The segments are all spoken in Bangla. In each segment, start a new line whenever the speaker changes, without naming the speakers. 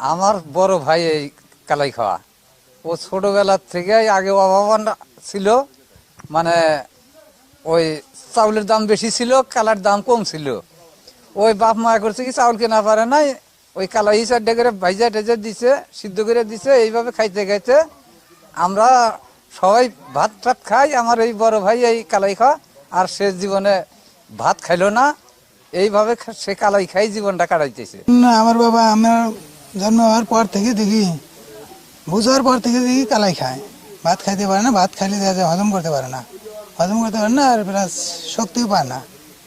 আমার বড় ভাই এই কালাই খাওয়া। ও ছোটবেলার থেকে আগে অভাবান ছিল মানে ওই চাউলের দাম বেশি ছিল, কালার দাম কম ছিল। ওই বাপ মায়া করছে কি, চাউল কেনা পারে নাই, ওই কালাই হিসাবে করে ভাইজা টেজা দিছে, সিদ্ধ করে দিছে, এইভাবে খাইতে খাইতে আমরা সবাই ভাত টাত খাই, আমার এই বড় ভাই এই কালাই খাওয়া, আর সে জীবনে ভাত খাইলো না, এইভাবে সে কালাই খাই জীবনটা কাটাইতেছে।
না, আমার বাবা, আমার জন্ম হওয়ার পর থেকে দেখি বুঝার পর থেকে দেখি কালাই খায়। ভাত খাইতে পারে না ভাত খাইলে দেখা যায় হজম করতে পারে না। হজম করতে পারে না আর প্লাস শক্তিও পায় না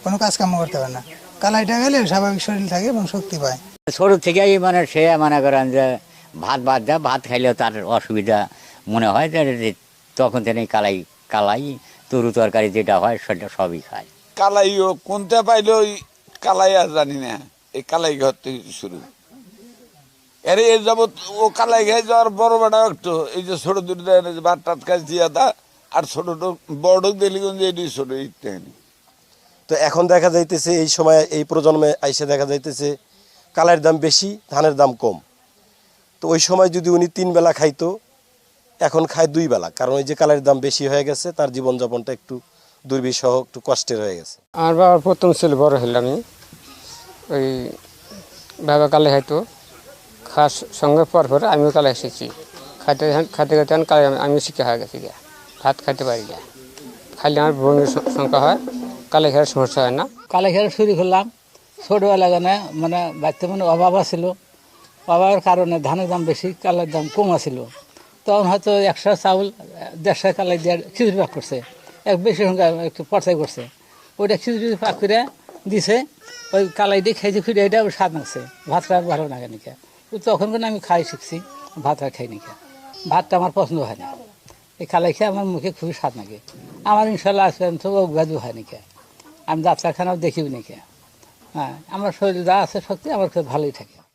কোনো কাজ কাম করতে পারে না। কালাইটা গেলে স্বাভাবিক শরীর থাকে এবং শক্তি পায়।
ছোট থেকেই মানে সে মনে করেন যে ভাত ভাত দেয় ভাত খাইলেও তার অসুবিধা মনে হয় যে তখন তিনি কালাই কালাই তরু তরকারি যেটা হয় সেটা সবই খায়।
কালাইও কোনটা পাইলো ওই কালাই আর জানি না এই কালাই ঘর থেকে শুরু। আরে এই যাবৎ ও কালাই খাই যাওয়ার বড় বেটা একটু এই যে ছোট দুটো দেয় যে ভাত টাত খাই দিয়া দা আর ছোট বড় দিলি যে এটি ছোট ইত্যাদি
তো এখন দেখা যাইতেছে এই সময় এই প্রজন্মে আইসে দেখা যাইতেছে কালের দাম বেশি ধানের দাম কম। তো ওই সময় যদি উনি তিন বেলা খাইতো এখন খায় দুই বেলা কারণ ওই যে কালের দাম বেশি হয়ে গেছে তার জীবনযাপনটা একটু দুর্বিষহ একটু কষ্টের হয়ে গেছে।
আমার বাবার প্রথম ছিল বড় হলাম আমি ওই বাবা কালে খাইতো। খাস সঙ্গে পর পর আমিও কালে এসেছি। খাইতে খাইতে খাইতে কালে আমি শিখে হয়ে গেছি গিয়া। ভাত খাইতে পারি গিয়া। খাইলে আমার বমির স- সংখ্যা হয়, কালে খাওয়ার সমস্যা হয় না।
কালে খেলা শুরু করলাম। ছোটোবেলা গানে মানে বাড়িতে মানে অভাব ছিল অভাবের কারণে ধানের দাম বেশি, কালের দাম কম ছিল তখন হয়তো একশো চাউল, দেড়শো কালাই দিয়ে খিচুড়ি পাক করছে। এক বেশি সংখ্যা একটু পর্চাই করছে। ওইটা খিচুড়ি পাক করে দিছে। ওই কালাই দিয়ে খাইতে খুঁড়ে এটা স্বাদ লাগছে। ভাতটা ভালো লাগে নাকি? তখন কিন্তু আমি খাই শিখছি, ভাত আর খাই নাকি। ভাতটা আমার পছন্দ হয় না। এই খালাই খেয়ে আমার মুখে খুবই স্বাদ লাগে। আমার ইনশাল্লাহ আসলে তো অজ্ঞাত হয় নাকি। আমি ডাক্তারখানাও দেখিও নাকি। হ্যাঁ আমার শরীর যা আছে শক্তি আমার খুব ভালোই থাকে।